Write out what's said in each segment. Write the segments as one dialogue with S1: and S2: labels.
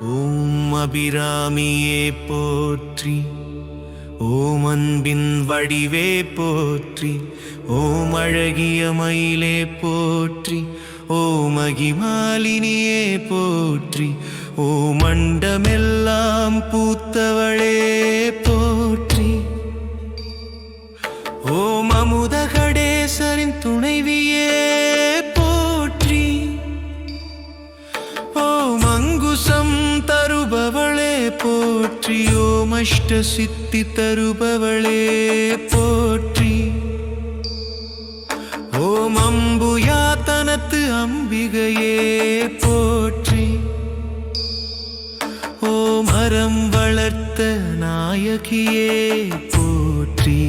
S1: ஓம் அபிராமியே போற்றி. ஓம் அன்பின் வடிவே போற்றி. ஓம் அழகிய மயிலே போற்றி. ஓம் அகிமாலினியே போற்றி. ஓ மண்டமெல்லாம் பூத்தவளே போற்றி. ஓம் அமுதகடேசரின் துணைவியே தருபவளே போற்றி ஓம் சித்தி தருபவளே போற்றி. ஓம் அம்புயா தனத்து அம்பிகையே போற்றி. ஓம் அறம் வளர்த்த நாயகியே போற்றி.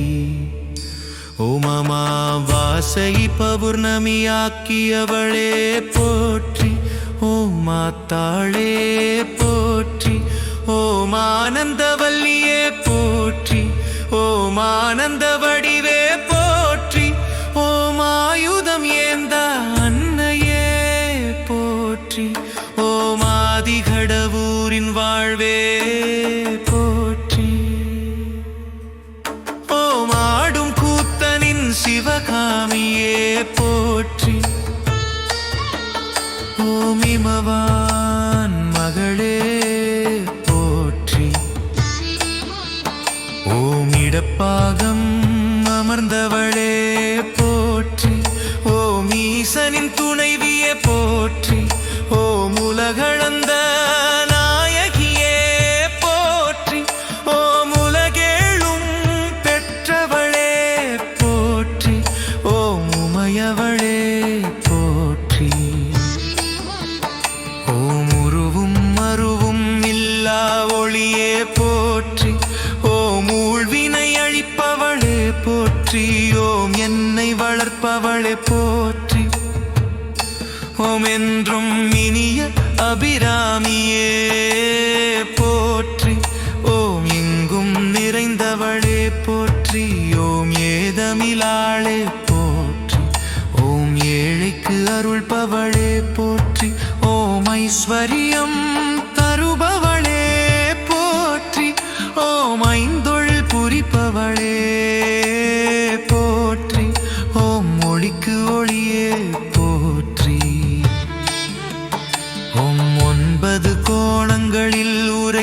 S1: ஓமமா வாசை பௌர்ணமியாக்கியவளே போற்றி. ஓம் மாத்தாளே போற்றி. ஓம் ஆனந்தவல்லியே போற்றி ஓம் ஆனந்த வடிவே போற்றி ஓம் ஆயுதம் ஏந்த அன்னையே போற்றி ஓம் ஆதிகடவூரின் வாழ்வே போற்றி. ஓம் ஆடும் கூத்தனின் சிவகாமியே போற்றி ஓம் இமவான் வளர்ப்பவளை போற்றி. ஓமென்றும் இனிய அபிராமியே.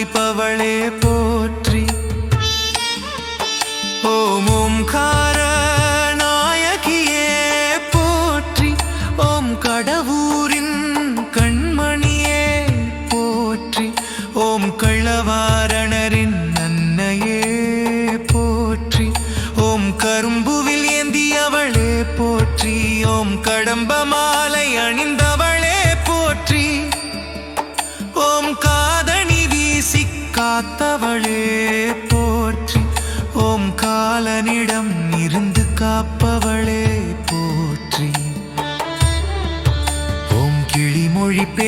S1: வாய்ப்பவளே போ.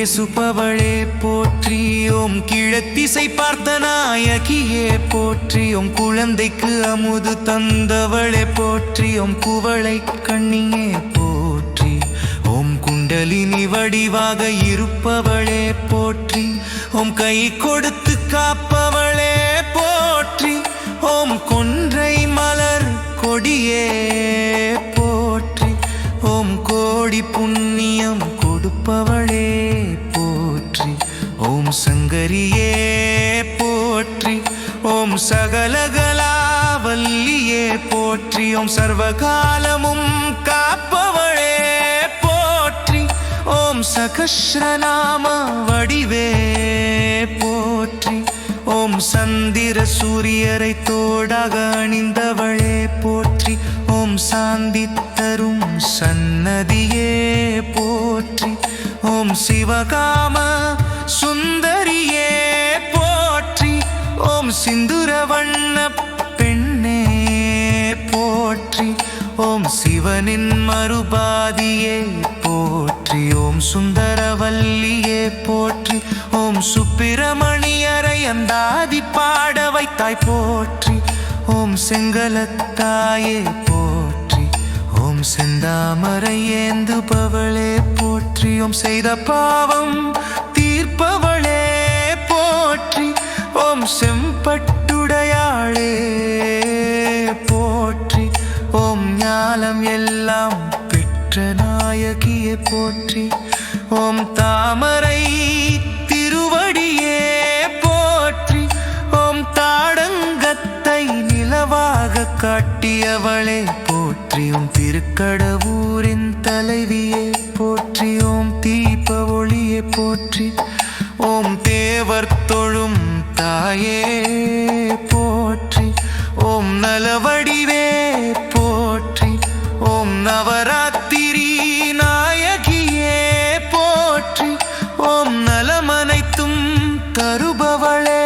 S1: கிளிமொழி போற்றி ஓம் கிழத்திசை பார்த்த நாயகியே போற்றி ஓம் குழந்தைக்கு அமுது தந்தவளே போற்றி ஓம் குவளை கண்ணியே போற்றி. ஓம் குண்டலினி வடிவாக இருப்பவளே போற்றி. ஓம் கை கொடுத்து காப்பவளே போற்றி. ஓம் கொன்றை மலர் கொடியே போற்றி. ஓம் கோடி புண்ணியம் கொடுப்பவள் ஓம் சங்கரியே போற்றி. ஓம் சகலகலாவல்லியே போற்றி. ஓம் சர்வகாலமும் காப்பவளே போற்றி. ஓம் சகஸ்ரநாம வடிவே போற்றி. ஓம் சந்திர சூரியரை தோடாக அணிந்தவளே போற்றி. ஓம் சாந்தி தரும் சன்னதியே போற்றி. ஓம் சிவகாம சுந்தரியே போற்றி. ஓம் சிந்துர வண்ண பெண்ணே போற்றி. ஓம் சிவனின் மறுபாதியே போற்றி. ஓம் சுந்தரவல்லியே போற்றி. ஓம் சுப்பிரமணியரை அந்தாதி பாட வைத்தாய் போற்றி. ஓம் செங்கலத்தாயே போற்றி. ஓம் செந்தாமரை ஏந்துபவளே போற்றி. ஓம் செய்த பாவம் ஓம் செம்பட்டுடையாளே போற்றி. ஓம் ஞானம் எல்லாம் பெற்ற நாயகியே போற்றி. ஓம் தாமரை திருவடியே போற்றி. ஓம் தாடங்கத்தை நிலவாக காட்டியவளே போற்றி. ஓம் திருக்கடவூரின் தலைவியே போற்றி. ஓம் தீப ஒளியே போற்றி. ஓம் தேவர் தொழும் தாயே போற்றி. ஓம் நலவடிவே போற்றி. ஓம் நவராத்திரி நாயகியே போற்றி. ஓம் நலமனைத்தும் தருபவளே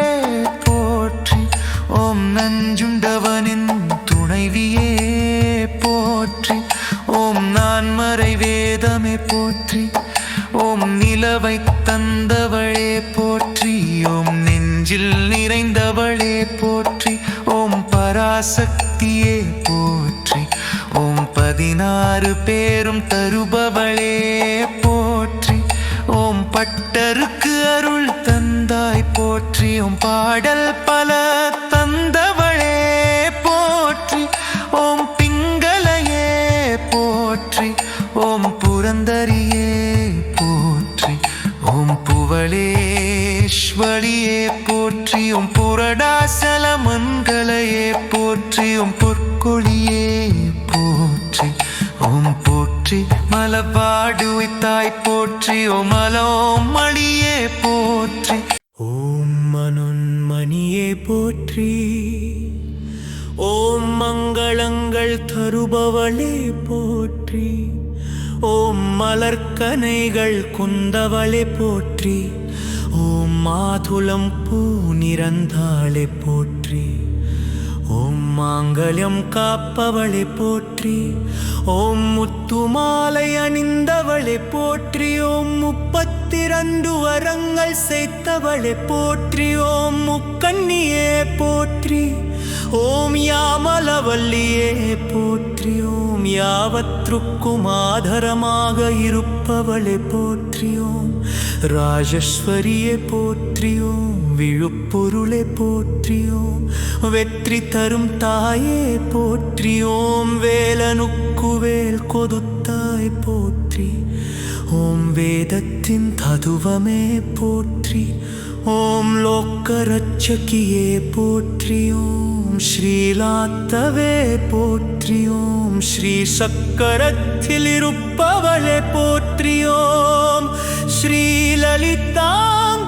S1: போற்றி. ஓம் நஞ்சுண்டவனின் துணைவியே போற்றி. ஓம் நான் மறை வேதமே போற்றி. ஓம் நிலவை தந்தவளே போற்றி. நெஞ்சில் நிறைந்தவளே போற்றி ஓம் பராசக்தியே போற்றி ஓம் பதினாறு பேரும் தருபவளே போற்றி ஓம் பட்டருக்கு அருள் தந்தாய் போற்றி ஓம் பாடல் பல புரடாசல மண்களையே போற்றி உம் பொற்கொழியே போற்றி உம் போற்றி மலபாடு தாய் போற்றி ஓம் மலோம் மணியே போற்றி.
S2: ஓம் மனோன்மணியே போற்றி ஓம் மங்களங்கள் தருபவளே போற்றி ஓம் மலர்கனைகள் குந்தவளே போற்றி. மாதுளம் பூ நிறந்தாளை போற்றி. ஓம் மாங்கல்யம் காப்பவளை போற்றி. ஓம் முத்து மாலை அணிந்தவளை போற்றி. ஓம் முப்பத்திரண்டு வரங்கள் சேர்த்தவளே போற்றி. ஓம் முக்கண்ணியே போற்றி. ஓம் யாமலவல்லியே போற்றி. ஓம் யாவற்றுக்கும் ஆதரமாக இருப்பவளை போற்றி. ஓம் ராஜஸ்வரியை போற்றியோம் விழுப்பொருளை போற்றியோம் வெற்றி தரும் தாயே போற்றியோம் வேலனுக்கு வேல் கொதுத்தாய் போற்றி ஓம் வேதத்தின் ததுவமே போற்றி ஓம் லோக்கரட்சகியே போற்றியோம். ஸ்ரீலாத்தவே போற்றியோம். ஸ்ரீ சக்கரத்தில் இருப்பவளே போற்றியோம். ஓம்